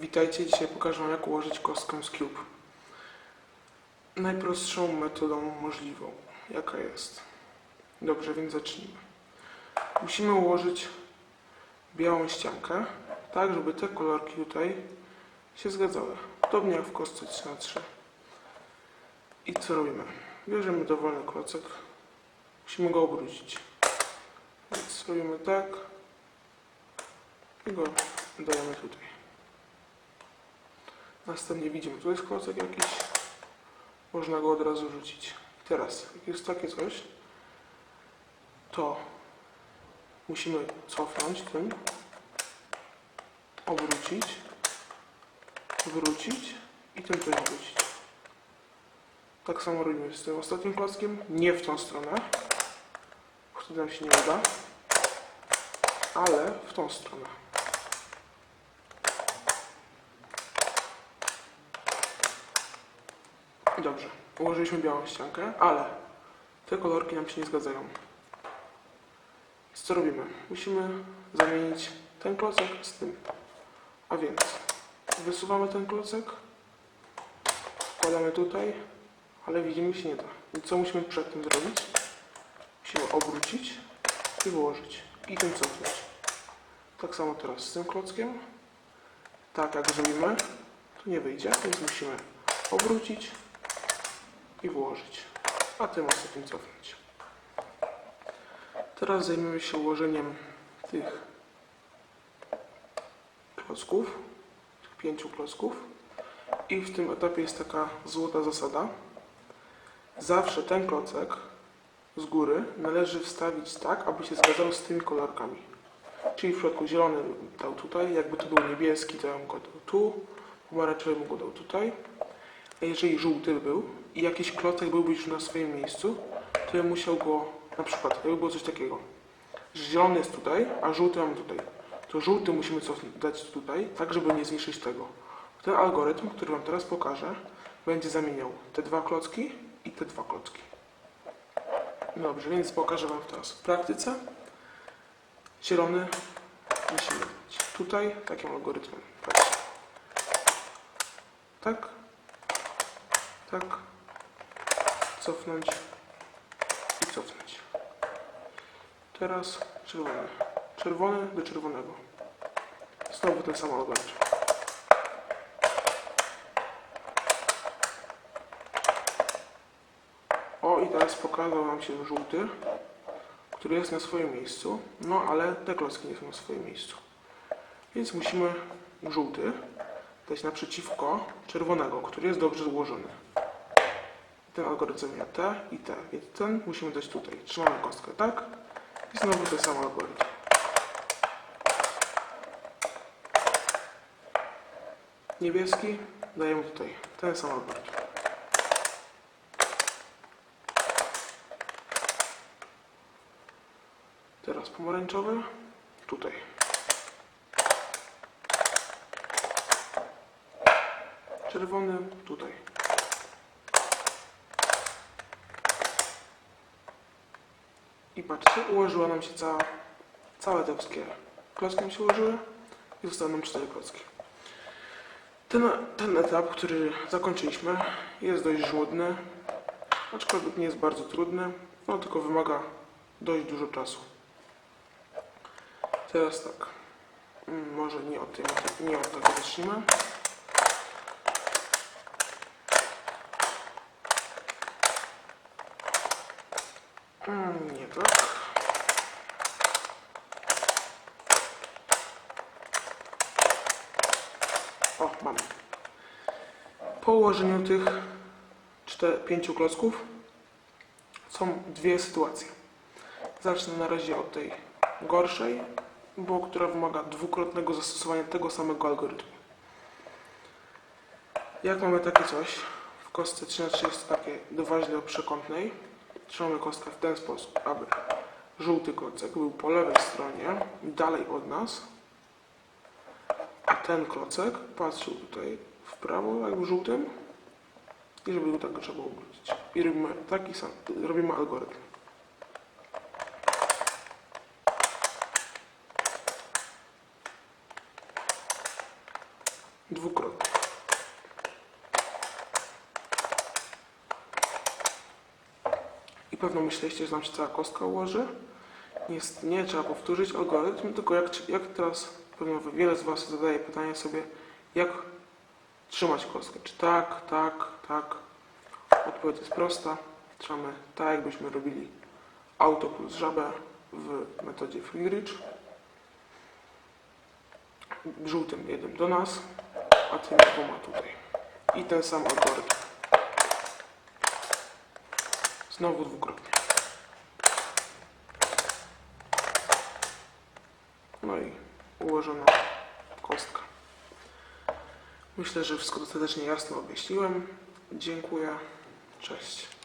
Witajcie, dzisiaj pokażę Wam jak ułożyć kostkę z Cube. Najprostszą metodą możliwą, jaka jest. Dobrze, więc zacznijmy. Musimy ułożyć białą ściankę, tak żeby te kolorki tutaj się zgadzały. Podobnie jak w kostce 3 na 3 I co robimy? Bierzemy dowolny klocek, musimy go obrócić. Więc robimy tak i go dajemy tutaj. Następnie widzimy, tu jest klocek jakiś, można go od razu rzucić. Teraz, jak jest takie coś, to musimy cofnąć tym, obrócić, wrócić i tym też wrócić. Tak samo robimy z tym ostatnim klockiem, nie w tą stronę, wtedy nam się nie uda, ale w tą stronę. Dobrze, ułożyliśmy białą ściankę, ale te kolorki nam się nie zgadzają. Więc co robimy? Musimy zamienić ten klocek z tym. A więc wysuwamy ten klocek, wkładamy tutaj, ale widzimy się nie da. Więc co musimy przed tym zrobić? Musimy obrócić i wyłożyć. I tym cofnąć. Tak samo teraz z tym klockiem. Tak jak zrobimy, to nie wyjdzie, więc musimy obrócić i włożyć, a tym ostatnim cofnąć. Teraz zajmiemy się ułożeniem tych klocków, tych pięciu klocków i w tym etapie jest taka złota zasada. Zawsze ten klocek z góry należy wstawić tak, aby się zgadzał z tymi kolorkami. Czyli w przypadku zielony dał tutaj, jakby to był niebieski, to ja bym go dał tu, pomarańczowy bym go dał tutaj. A jeżeli żółty był i jakiś klocek byłby już na swoim miejscu, to ja musiał go, na przykład, jakby było coś takiego, że zielony jest tutaj, a żółty mamy tutaj. To żółty musimy cofnąć, dać tutaj, tak żeby nie zniszczyć tego. Ten algorytm, który Wam teraz pokażę, będzie zamieniał te dwa klocki i te dwa klocki. Dobrze, więc pokażę Wam teraz w praktyce. Zielony musimy dać tutaj, takim algorytmem. Patrzcie. Tak, tak, cofnąć i cofnąć. Teraz czerwony. Czerwony do czerwonego. Znowu ten sam algorytm. O i teraz pokazał nam się żółty, który jest na swoim miejscu, no ale te klocki nie są na swoim miejscu. Więc musimy żółty dać naprzeciwko czerwonego, który jest dobrze złożony. Ten algorytm miał te i te, więc ten musimy dać tutaj. Trzymamy kostkę, tak? I znowu ten sam algorytm. Niebieski dajemy tutaj, ten sam algorytm. Teraz pomarańczowy, tutaj. Czerwony tutaj. I patrzcie, ułożyła nam się cała, całe te wszystkie klocki nam się ułożyły i zostały nam cztery klocki. Ten, ten etap, który zakończyliśmy, jest dość żmudny, aczkolwiek nie jest bardzo trudny, no tylko wymaga dość dużo czasu. Teraz tak, mm, może nie od, tej, nie od tego zacznijmy. Tak. O, mamy. Po ułożeniu tych czter, pięciu klocków są dwie sytuacje. Zacznę na razie od tej gorszej, bo która wymaga dwukrotnego zastosowania tego samego algorytmu. Jak mamy takie coś, w kostce 3 na 3 jest takie doważne przekątnej, trzymamy kostkę w ten sposób, aby żółty klocek był po lewej stronie, dalej od nas, a ten klocek patrzył tutaj w prawo, jak w żółtym, i żeby był tak trzeba obrócić. I robimy taki sam, robimy algorytm. dwukrotnie. Pewno myśleliście, że nam się cała kostka ułoży. Jest, nie trzeba powtórzyć algorytm, tylko jak, jak teraz pewno wiele z Was zadaje pytanie sobie, jak trzymać kostkę. Czy tak, tak, tak. Odpowiedź jest prosta. Trzymamy tak, jakbyśmy robili auto plus żabę w metodzie Flynridge. Żółtym jednym do nas, a tymi dwoma tutaj. I ten sam algorytm. Znowu dwukrotnie. No i ułożona kostka. Myślę, że wszystko dostatecznie jasno objaśniłem. Dziękuję. Cześć.